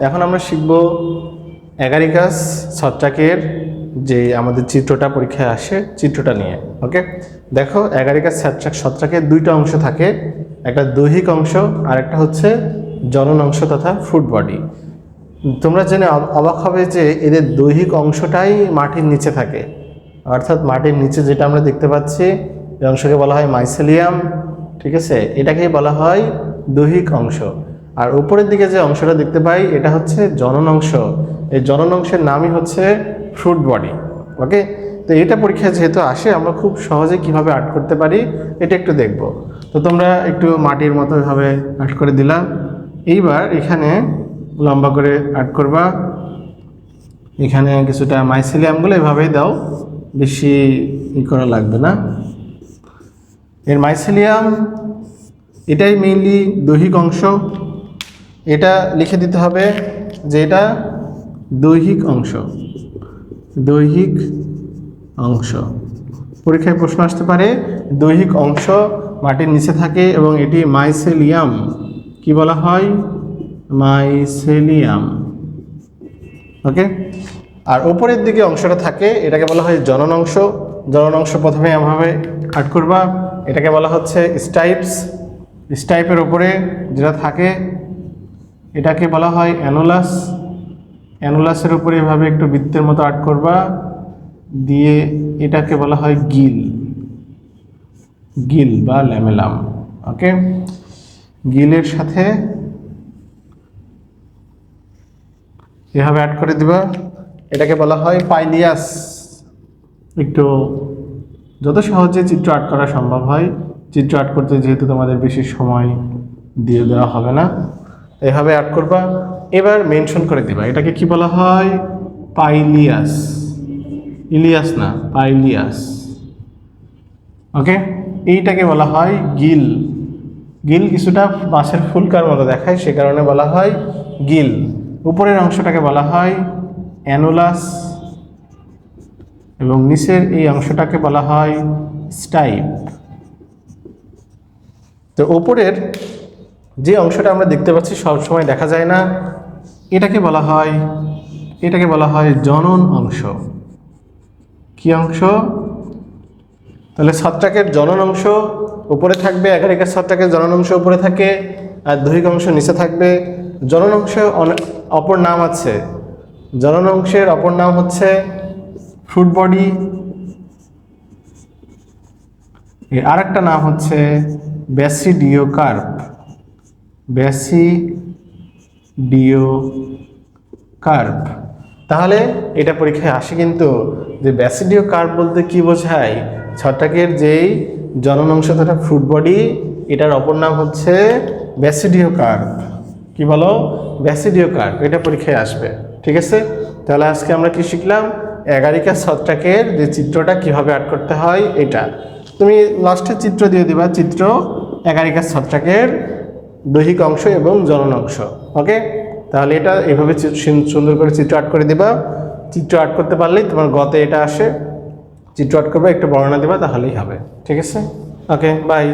এখন আমরা শিখব অ্যাগারিকাস ছত্রাকের যে আমাদের চিত্রটা পরীক্ষায় আসে চিত্রটা নিয়ে, ওকে? দেখো অ্যাগারিকাস ছত্রাক, ছত্রাকের দুইটা অংশ থাকে, একটা দৈহিক অংশ আর একটা হচ্ছে জনন অংশ তথা ফ্রুট বডি। তোমরা জেনে অব- অবাক হবে যে এদের দৈহিক অংশটাই মাটির নিচে থাকে। অর্থাৎ মাটির নিচে যেটা আমরা দেখতে পাচ্ছি, এই অংশকে বলা হয় মাইসেলিয়াম ঠিক আছে? এটাকেই বলা হয় দৈহিক অংশ। আর উপরের দিকে যে অংশটা দেখতে পাই, এটা হচ্ছে জনন অংশ। এই জনন অংশের নামই হচ্ছে ফ্রুট বডি ওকে তো এটা পরীক্ষা যেহেতু আসে, আমরা খুব সহজে কীভাবে আর্ট করতে পারি, এটা একটু দেখব। তো তোমরা একটু মাটির মতো ভাবে আর্ট করে দিলাম এইবার এখানে লম্বা করে আর্ট করবা। এখানে কিছুটা মাইসিলিয়ামগুলো এভাবেই দাও, বেশি ই করা লাগবে না। এর মাইসিলিয়াম এটাই মেইনলি দৈহিক অংশ। এটা লিখে দিতে হবে যে এটা দৈহিক অংশ। দৈহিক অংশ। পরীক্ষায় প্রশ্ন আসতে পারে, দৈহিক অংশ মাটির নিচে থাকে এবং এটি মাইসেলিয়াম কি বলা হয়? মাইসেলিয়াম ওকে? আর ওপরের দিকে অংশটা থাকে, এটাকে বলা হয় জনন অংশ। জনন অংশ প্রথমে এভাবে কাট করবা। এটাকে বলা হচ্ছে স্টাইপস স্টাইপের উপরে যেটা থাকে এটাকে বলা হয় অ্যানোলাস। অ্যানোলাসের উপরে এভাবে একটু বৃত্তের মতো আর্ট করবা, দিয়ে এটাকে বলা হয় গিল। গিল বা ল্যামেলাম, ওকে? গিলের সাথে এভাবে অ্যাড করে দিবা। এটাকে বলা হয় পাইলিয়াস। একটু যত সহজে চিত্র আর্ট করা সম্ভব হয়। চিত্র আর্ট করতে যেহেতু তোমাদের বেশি সময় দিয়ে দেওয়া হবে না। এভাবে আর্ট করবা। এবার মেনশন করে দিবা। এটাকে কি বলা হয়? পাইলিয়াস। ইলিয়াস না, পাইলিয়াস। ওকে? এইটাকে বলা হয় গিল। গিল কিছুটা মাছের ফুলকার মতো দেখায়, সে কারণে বলা হয় গিল। উপরের অংশটাকে বলা হয় অ্যানোলাস এবং নিচের এই অংশটাকে বলা হয় স্টাইপ। তো ওপরের যে অংশটা আমরা দেখতে পাচ্ছি সব সময় দেখা যায় না, এটাকে বলা হয়, এটাকে বলা হয় জনন অংশ। কি অংশ? তাহলে ছত্রাকের জনন অংশ উপরে থাকবে এগারিকার ছত্রাকের জনন অংশ উপরে থাকে, আর দৈহিক অংশ নিচে থাকবে। জনন অংশ অপর নাম আছে। জনন অংশের অপর নাম হচ্ছে ফ্রুট বডি আর একটা নাম হচ্ছে ব্যাসিডিও কার্প ব্যাসিডিও কার্প তাহলে এটা পরীক্ষায় আসে কিন্তু যে ব্যাসিডিও কার্প বলতে কি বোঝায়? ছত্রাকের যেই জনন অংশ তথা ফ্রুট বডি, এটার অপর নাম হচ্ছে ব্যাসিডিও কার্প কি বলো? ব্যাসিডিও কার্প এটা পরীক্ষায় আসবে। ঠিক আছে? তাহলে আজকে আমরা কি শিখলাম? এগারিকা ছত্রাকের যে চিত্রটা কীভাবে আর্ট করতে হয়, এটা। তুমি লাস্টে চিত্র দিয়ে দিবা, চিত্র এগারিকা ছত্রাকের দৈহিক অংশ এবং জনন অংশ। ওকে তাহলে এটা এভাবে সুন্দর করে চিত্র আর্ট করে দিবা। চিত্র আর্ট করতে পারলেই তোমার গতে এটা আসে। চিত্র আর্ট করবে, একটু বর্ণনা দেবা, তাহলেই হবে। ঠিক আছে? Okay bye